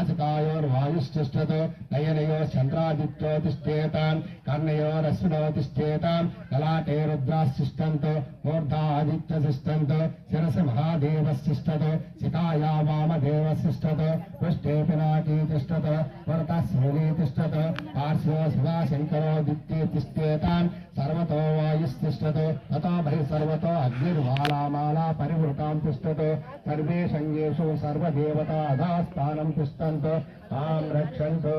నాసికాయోర్వాయుశ్చిష్టతో నయనయో చంద్రాదిత్యోతిష్టేతాన్ కర్ణయోరశ్వినోతిష్టేతాన్ లలాటే రుద్రాశిష్టంతో మూర్ధాదిత్యశిష్టంతో శిరసి మహాదేవశిష్టతో శిఖాయా వామదేవశిష్టతో పుష్టే పినాకీతిష్టతో పురతశ్రోణీతిష్టతో పార్శ్వో శివాశంకరోదిత్యేతిష్టేతాన్ సర్వతో వాయుస్తిష్టతో తతో బహి సర్వతో అగ్నిర్వాలామాలా పరివృతాం తిష్టతో సర్వే సంగేషు సర్వదేవత అధాస్థానం తిష్టంతో తాం రక్షంతో.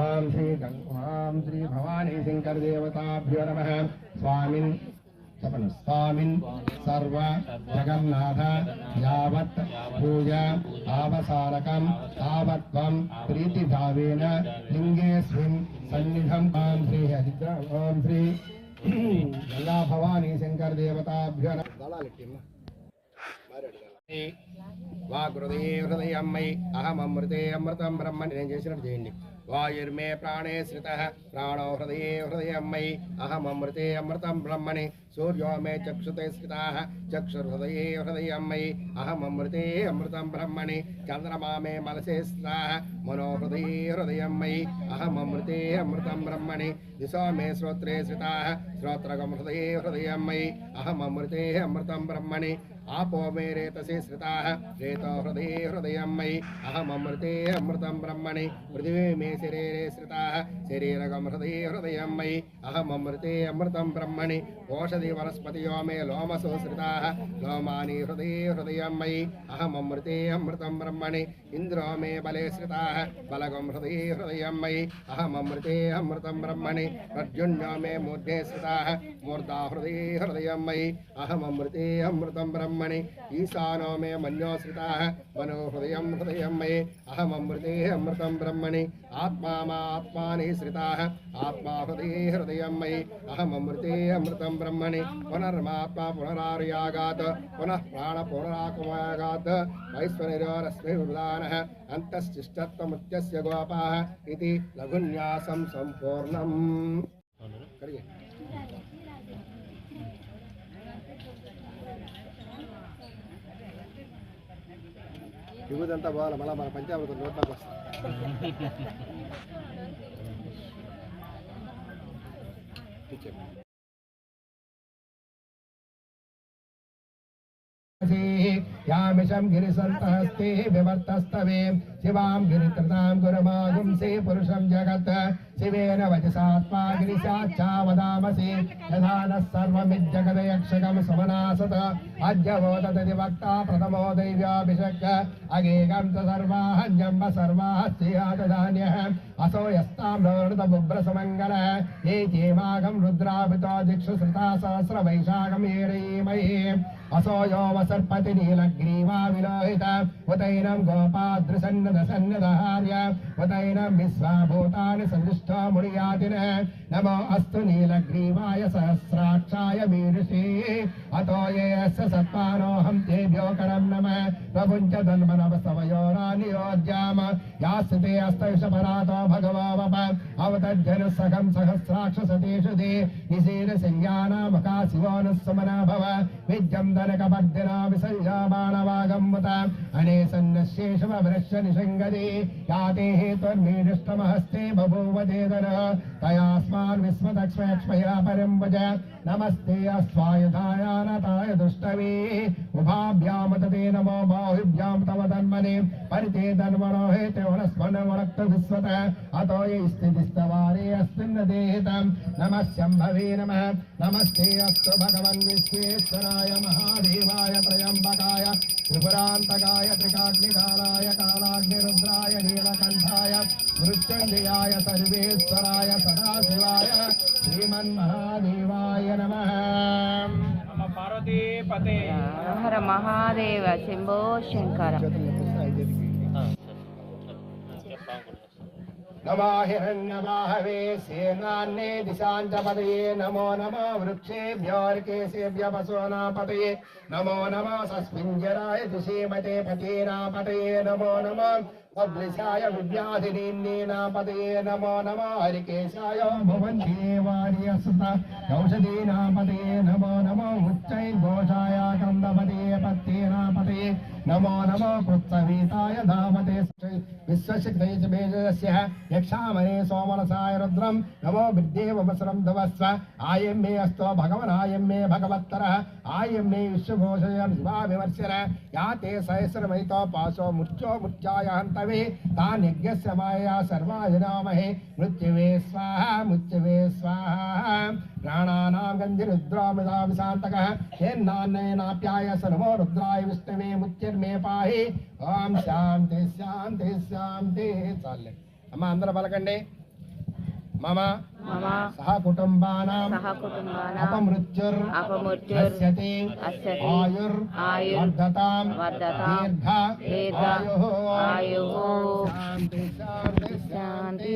ఆం శ్రీ గంగుమాం శ్రీ భవానీ శంకర్ దేవతాభ్యో నమ స్వామిన్ చెప్పండి స్వామిన్ సర్వ జగన్నాథ యావత్ పూజ ఆవసారకం తావత్వం ప్రీతిభావేన లింగేస్మిన్ సన్నిధం ఓం శ్రీ హరిద్ర ఓం శ్రీ గంగా భవానీ శంకర దేవతాభ్యో వాగృదయే హృదయమ్మై అమృతే అమృతం బ్రహ్మని నేను చేసినట్టు చేయండి వాయుర్మే ప్రాణే శ్రిత ప్రాణో హృదయే హృదయమ్మై అహమమృతే అమృతం బ్రహ్మణి. సూర్యో మే చక్షుతే స్థిత చక్షుర్హృదయే హృదయమ్మై అహమమృతే అమృతం బ్రహ్మణి. చంద్రమా మే మనసే స్థిత మనో హృదయే హృదయమ్మై అహమమృతే అమృతం బ్రహ్మణి. దిశో మే శ్రోత్రే శ్రిత శ్రోత్రగం హృదయే హృదయమ్మై అహమమృతే అమృతం బ్రహ్మణి. आपो मे रेतसे श्रिताः रेतो हृदये हृदयं मयि अहममृते अमृतं ब्रह्मणि पृथिवी मे शरीरे श्रिताः शरीरकं हृदये हृदयं मयि अहममृते अमृतं ब्रह्मणि ओषधि वनस्पतियो मे लोमसो श्रिताः लोमानि हृदये हृदयं मयि अहममृते अमृतं ब्रह्मणि इन्द्रो मे बले श्रिताः बलगं हृदये हृदयं मयि अहममृते अमृतं ब्रह्मणि पर्जुन्यो मे मूर्धे श्रिताः मूर्धा हृदये हृदयं मयि अहममृते अमृतं ब्रह्मणि ईशानो मे मन्योश्रिताः मनो हृदयं हृदयं मयि अहममृते अमृतं ब्रह्मणि आत्मा मात्मानि श्रिताः आत्मा हृदये हृदयं मयि अहममृते अमृतं ब्रह्मणि पुनर्मात्मा पुनरार्यागात् पुनः प्राणपुनराकुमागात् वैश्वनिरोरस्मि वृदानः अन्तश्चिष्टत्वमुत्यस्य गोपाः इति लघुन्यासं सम्पूर्णम् करिए విభూదంతా పోవాలి మళ్ళీ మన పంచామృతం నోట్లోకి వస్తుంది यामिषं गिरिसन्तहस्ते विवर्तस्तवे शिवां गिरित्रतां गुरुमागुंसे पुरुषं जगत् शिवेन वचसात्मा गिरिशाच्छावदामसि यथा नः सर्वमिज्जगदयक्षकं समनासत अद्यवोदति वक्ता प्रथमो दैव्याभिषक् अगेगं च सर्वाहन्यम्ब सर्वाः स्त्रियातधान्यः असो यस्तां नोर्दबुभ्रसमङ्गल ये चेमागं रुद्राभितो दिक्षु श्रुता सहस्रवैशाखं येरयीमहि असो यो वसर्पति नीलग्रीवा विलोहित उतैनं सन्नदहार्य वदैनं विश्वा भूतानि सन्तुष्टा मुनियातिनः नमो अस्तु नीलग्रीवाय सहस्राक्षाय वीरुषे अतो ये यस्य सत्पानोऽहं तेभ्यो करं नमः। प्रपुञ्च धन्मनवसवयोरानियोज्याम यास्तु ते हस्तविषपरातो भगवो वप। अवतज्जनुः सखं सहस्राक्षसतेषु ते। निशीलसंज्ञानामका शिवो नुः समना भव। विद्यं धनकपर्दिना विसञ्जाबाणवागं मुत। अने सन्नशेषमभ्रश्च निश शृङ्गदे याते त्वर्मीडष्टमहस्ते बभूव वेदना तयास्मान् भज। नमस्ते अस्वायुधायानताय दुष्टवे। उभाभ्याम ते नमो बाहुभ्यां तव तन्मने। परिते तन्मनो हेते अतो ये स्थितिस्तवारे अस्मिन् नमः नमस्ते, अस्तु महादेवाय, त्र्यम्बकाय, त्रिपुरान्तकाय, त्रिकाग्निकालाय, कालाग्निरुद्राय, नीलकण्ठाय। మృత్యుంజయాయ సర్వేశ్వరాయ సదాశివాయ శ్రీమన్మహాదేవాయ నమ. పార్వతీపతే. హర మహాదేవ శంభో శంకర. నమాహిరణమాహవే సేనాన్నే దిశాంజపదయే నమో నమో వృక్షేభ్యోర్కేశేభ్య వసోనాపతయే నమో నమో సస్మింజరాయ దిశీమతే పతీరాపతయే నమో నమో అబ్లిషాయ విద్యాధినీన్నే నామదే నమో నమ హరికేశాయ భువంతే వారి అసుత ఔషధీ నామదే నమో నమో ఉచ్చై ఘోషాయ కందమదే नमो नमो कृत्सवीताय धामते विश्वशक्तये च बेजस्य यक्षामहे सोमनसाय रुद्रं नमो विद्येवसरं धवस्व आयं मे अस्तो भगवन् आयं मे भगवत्तरः। आयं मे विश्वघोषयं शिवाभिवर्षर या ते सहस्रमहितो पाशो मुच्चो मुच्चाय हन्तवे। तान् यज्ञस्य मायया सर्वाय नामहे। मृत्युवे स्वाहा मृत्युवे स्वाहा। प्राणानां गन्धिरुद्रामिदाभिशान्तकः येन्नान्नयनाप्याय स नमो रुद्राय विष्णवे मुच्चिर्मे पाहि ఓం శాంతి శాంతి శాంతి చాలే అమ్మ అందరూ పలకండి మమ మమ సహ కుటుంబానాం సహ కుటుంబానాం అపమృత్యుర్ అపమృత్యుర్ అస్యతి అస్యతి ఆయుర్ ఆయుర్ వర్ధతాం వర్ధతాం దీర్ఘ దీర్ఘ ఆయుః ఆయుః శాంతి శాంతి శాంతి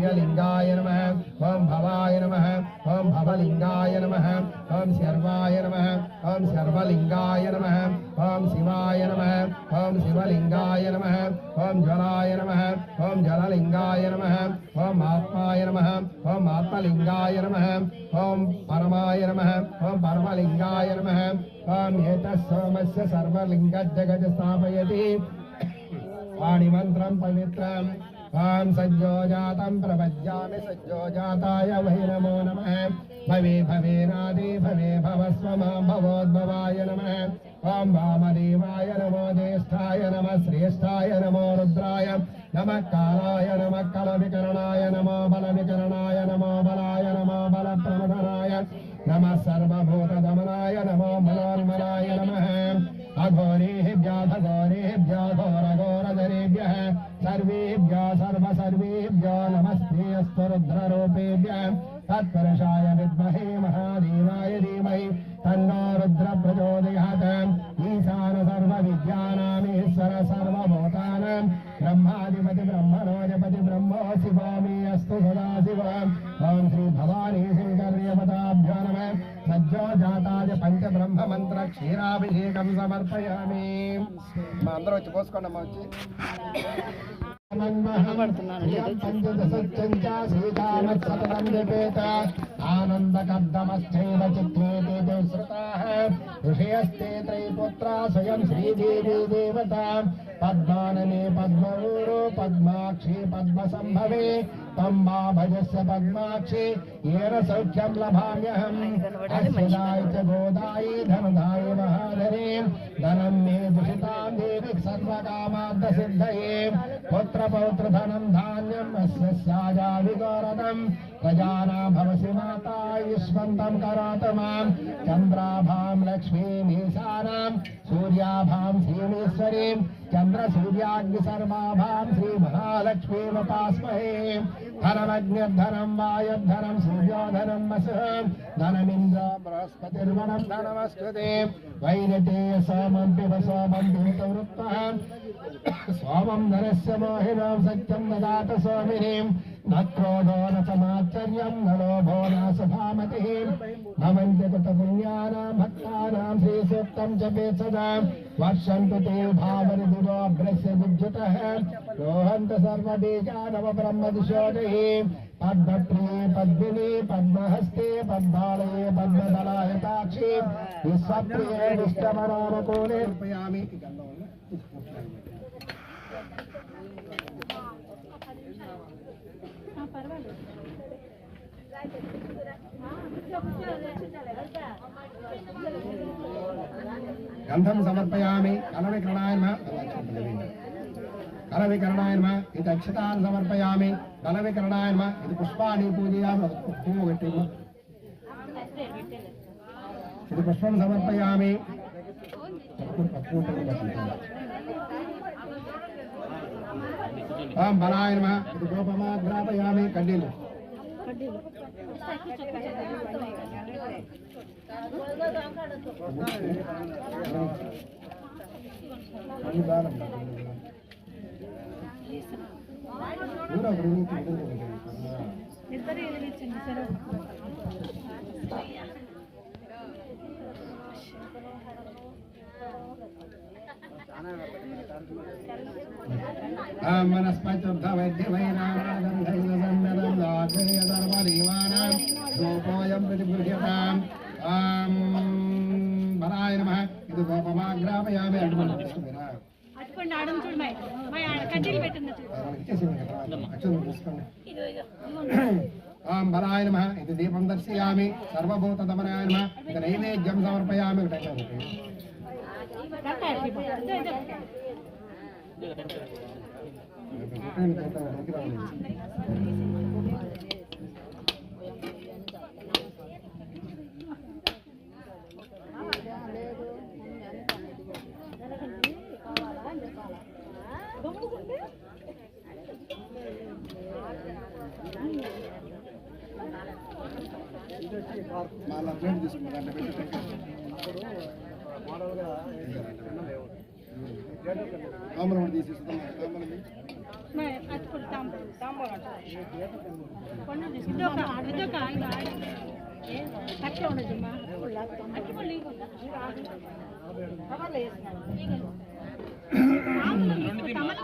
भूषलिङ्गाय नमः ॐ भवाय नमः ॐ भवलिङ्गाय नमः ॐ शर्वाय नमः ॐ शर्वलिङ्गाय नमः ॐ शिवाय नमः ॐ शिवलिङ्गाय नमः ॐ ज्वलाय नमः ॐ जललिङ्गाय नमः ॐ आत्माय नमः ॐ आत्मलिङ्गाय नमः ॐ परमाय नमः ॐ परमलिङ्गाय नमः ॐ एतत् सोमस्य सर्वलिङ्गजगत् स्थापयति पाणिमन्त्रं पवित्रम् పవిత్రం వాం సజ్జోజాతం ప్రపద్యామి సజ్జోజాతాయ వై నమో నమ భవే భవేనాది భవే భవస్వ మాం భవోద్భవాయ నమ ఓం వామదేవాయ నమో జ్యేష్ఠాయ నమ శ్రేష్ఠాయ నమో రుద్రాయ నమ కాలాయ నమ కలవికరణాయ నమో బలవికరణాయ నమో బలాయ నమో బలప్రమదనాయ నమ సర్వభూతదమనాయ నమో మనోన్మనాయ अघोरेभ्यः घोरघोरधरेभ्यः सर्वेभ्यः सर्वसर्वेभ्यो नमस्ते अस्तु रुद्ररूपेभ्यः तत्पुरुषाय विद्महे महादेवाय धीमहि तन्नो रुद्र प्रचोदयात् ईशान सर्वविद्यानामीश्वर सर्वभूतानां ब्रह्माधिपति ब्रह्मणोजपति ब्रह्मो शिवामि క్షీరాభిషేకం సమర్పయామి. మా అందరూ వచ్చి పోసుకోండి అమ్మా వచ్చి ఆనందకర్దమశ్చైవ చిత్రేతే శ్రుతాః ఋషయస్తే త్రైపుత్రా స్వయం శ్రీదేవి దేవత. पद्मानने पद्मगुरु, पद्माक्षे पद्मसंभवे तम् भजस्य पद्माक्षे येर सौख्यम लभाम्यहम्। अश्वदाय च गोदायि धनधाय महाधरे धनम् मे दुषिताम् देवि पौत्र पुत्रपौत्रधनम् धान्यम् अस्य स्याजाविगोरथम् गजाना भवसि करातमा युष्मन्तं करोतु माँ। चन्द्राभां लक्ष्मीमीशानां सूर्याभां श्रीमीश्वरीं चन्द्रसूर्याग्निसर्वाभां श्रीमहालक्ष्मीमुपास्महे धनमग्निर्धनं वायुर्धनं सूर्योधनं वसुः धनमिन्द्र बृहस्पतिर्वनं धनमस्कृते वैरतेय सोमं पिब सोमं भूतवृत्तः सोमं धनस्य मोहिनं सत्यं ददातु स्वामिनीम् न क्रोधो न च माचर्यं न लोभो न सुभामतिः भवन्ति कृतपुण्यानां भक्तानां श्रीसूक्तं जपे सदा वर्षन्तु ते भावरिदुरोभ्रस्य विद्युतः। रोहन्त सर्वबीजानवब्रह्मदिशोजये पद्मप्रिये पद्मिनी, पद्महस्ते, पद्मालये पद्मदलायताक्षी विश्वप्रिये विष्णमनानुकूले గంధం సమర్పయామి కలవికరణాయ నమ. కలవికరణాయ నమ ఇది అక్షతాన్ని సమర్పయామి కలవికరణాయ నమ ఇది పుష్పాన్ని పూజయామి పుష్పము పెట్టిము ఇది పుష్పం సమర్పయామి. ఓం బలాయ నమ ఇది గోపమాగ్రాపయామి కడ్డీలు ఇద్దరు వెలిగించండి సరే మనస్పైర్ధవైద్యమైనాగంధైర్మదం ప్రతిగృహ్యతాం బలాయ నమ. ఇది గోపమాగ్రాపయామి అడ్డుమని తీసుకున్నారా అట్టుకోండి ఆడడం చూడు మా మా కడ్డీలు పెట్టండి చూడు. ఓం బలాయ నమ. ఇది దీపం దర్శయామి. సర్వభూత దమనాయ నమ. ఇది నైవేద్యం సమర్పయామి. ఒకటే మళ్ళీ ప్లేట్ తీసుకుంటా అంటే పెట్టి తామరం ఒకటి తీసేస్తాం తామరం అట్టుకోండి తాంబూలం తాంబూలం ఇదొక ఇదొక ఇది ఆడండి అట్లా ఉండదు మా అట్టుకోండి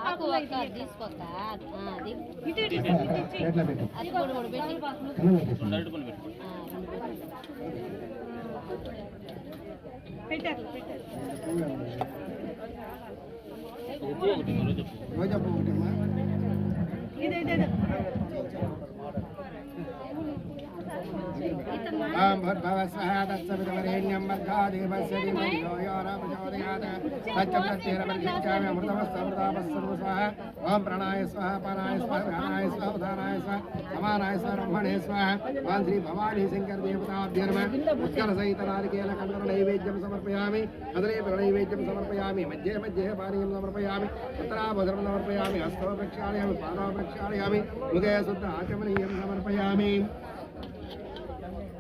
ఆకు అక్క తీసుకోక అది. కూడా పెట్టి. పెట్టారు చెప్పు माँ भद्भवस्वहादस्सविदवरेण्यं मद्गादेवस्य धीमन्यो यो न प्रचोदयात् सत्यं तत्तेरपर्यच्छामि अमृतमस्तमृतापस्सर्वस्वः ॐ प्रणाय पराय स्वः ध्यानाय स्वः उदानाय स्वः समानाय स्वः ब्रह्मणे स्वः ॐ श्री भवानी शङ्कर देवताभ्यर्म उत्कलसहितनारिकेलकण्डनैवेद्यं समर्पयामि कदलीफलनैवेद्यं समर्पयामि मध्ये मध्ये पानीयं समर्पयामि पुत्राभद्रं समर्पयामि हस्तौ प्रक्षालयामि पादौ प्रक्षालयामि मुखे शुद्ध आचमनीयं समर्पयामि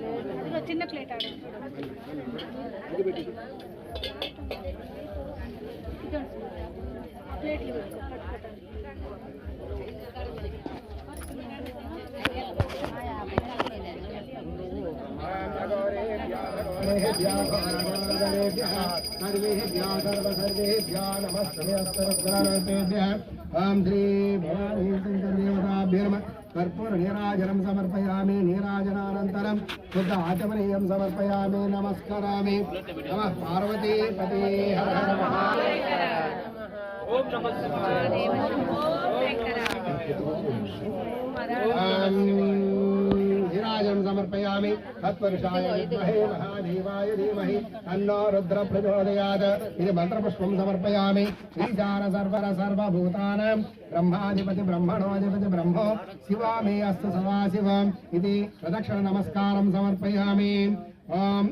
ఇదిగో చిన్న ప్లేట్ ఆడు ఇది పెట్టి ప్లేట్లు सर्वेभ्यः सर्वसर्वेभ्यः नमस्ते अस्तरस्करापेभ्यः ॐ श्री भवानी शङ्करदेवताभ्यो नमः కర్పూర నీరాజనం సమర్పయామి నీరాజనానంతరం శుద్ధ ఆచమనీయం సమర్పయామి నమస్కరామి నమ పార్వతీ పతి ఓం నమ శివాయ ఓం धिराजं समर्पयामि तत्पुरुषाय विद्महे महादेवाय धीमहि तन्नो रुद्र प्रचोदयात् इति मन्त्रपुष्पं समर्पयामि श्रीचार सर्वर सर्वभूतानां ब्रह्माधिपति ब्रह्मणोऽधिपति ब्रह्मो शिवा मे अस्तु सदा शिवम् इति प्रदक्षिणनमस्कारं समर्पयामि ओम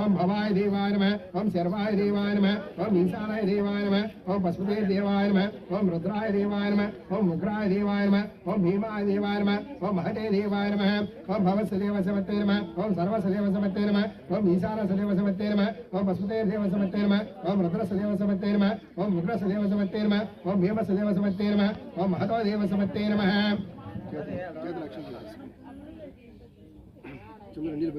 ओम भवाय देवाय नमः ओम शर्वाय देवाय नमः ओम ईशानाय देवाय नमः ओम पशुपते देवाय नमः ओम रुद्राय देवाय नमः ओम उग्राय देवाय नमः ओम भीमाय देवाय नमः ओम महते देवाय नमः ओम भवसदेव समत्ते नमः ओम सर्वसदेव समत्ते नमः ओम ईशान सदेव समत्ते नमः ओम पशुपते देव समत्ते नमः ओम रुद्र सदेव समत्ते नमः ओम उग्र सदेव समत्ते नमः ओम भीम सदेव समत्ते नमः ओम महतो देव समत्ते नमः चंद्र नील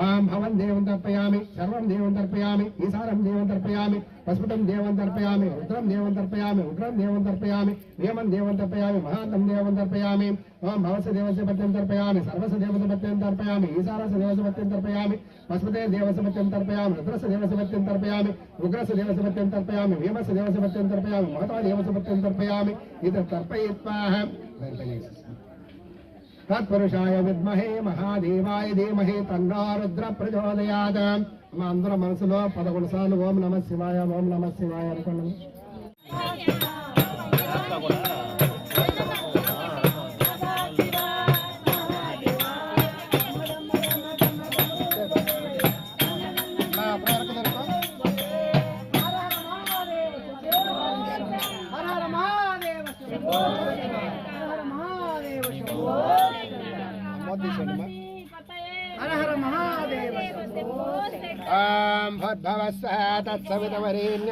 आम हवन देव तर्पयामि शर्व देव तर्पयामि ईसारम देव तर्पयामि पस्फुटं देव तर्पयामि, रुद्रं देव तर्पयामि उग्रम देव तर्पयामि, नियम देव तर्पयामि महान्तं देव तर्पयामि ओम भवस्य देवस्य पत्यम तर्पयामि सर्वस देवस्य पत्यम तर्पयामि ईसारस देवस्य पत्यम तर्पयामि पस्पते देवस्य पत्यम तर्पयामि रुद्रस देवस्य पत्यम तर्पयामि उग्रस देवस्य पत्यम तर्पयामि, भीमस्य देवस्य पत्यम तर्पयामि, महता देवस्य पत्यं तर्पयामि, इति तर्पयित्वाहं తత్పురుషాయ విద్మహే మహాదేవాయ ధీమహే తన్నో ప్రచోదయాద మా అందరం మనసులో పదకొండు సార్లు ఓం నమ శివాయ ఓం నమ శివాయ అనుకున్నాం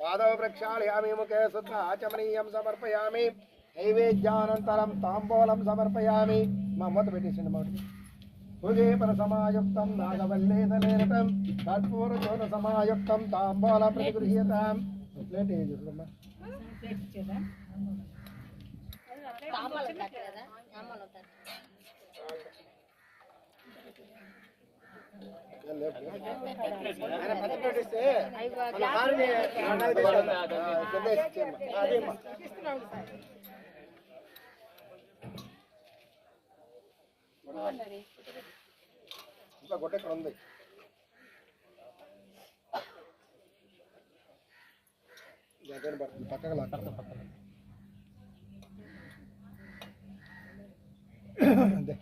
పాదౌ ప్రక్షాళయామి ముఖే శుద్ధ ఆచమనీయం సమర్పయామి నైవేద్యానంతరం తాంబూలం సమర్పయామి మా మొత్త పెట్టేసిండి మాట భుజేపర సమాయుక్తం నాగవల్లేదలేరతం కర్పూరచోద సమాయుక్తం తాంబూల ప్రతిగృహ్యతాం ప్లేట్ వేసి చూడమ్మా తాంబాలు ఉంటారు కదా తాంబాలు ఉంటారు ఆయన పక్కన పెట్టిస్తే మన కారుని అన్నది తీసుకెళ్తా. ఆ, కింద వేసి ఇచ్చేయమ్మా. ఆ, అదేమ్మా. ఇంకా గొడ్డ ఇక్కడ ఉంది దగ్గర పడుతుంది పక్కకు పక్కన అంతే.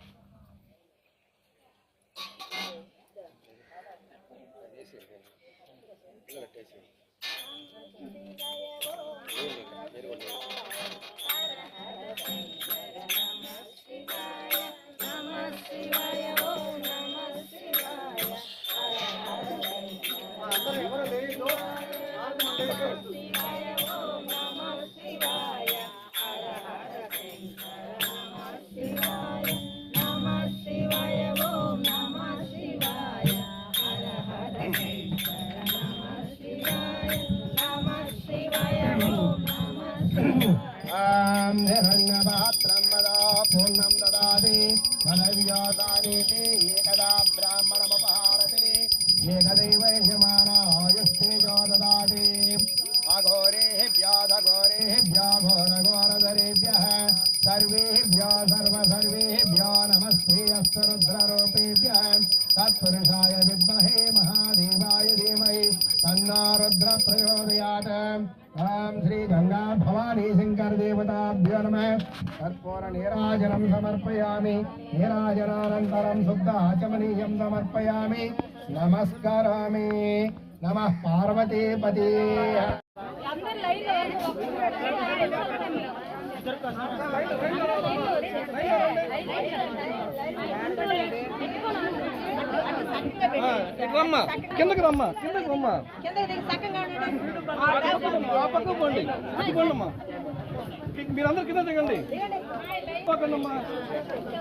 Um, Ram Jana देवताभ्यो नमः कर्पूर नीराजनं समर्पयामि नीराजनानन्तरं शुद्ध आचमनीयं समर्पयामि नमस्करामि नमः पार्वतीपते అందరు లైన్ రమ్మా కిందకి రమ్మా కిందకి రమ్మా కింద చక్కగా ఆ పక్కకు పోండి అటు మీరు అందరు కింద దిగండి.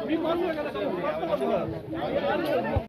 మీ మామూలుగా కదా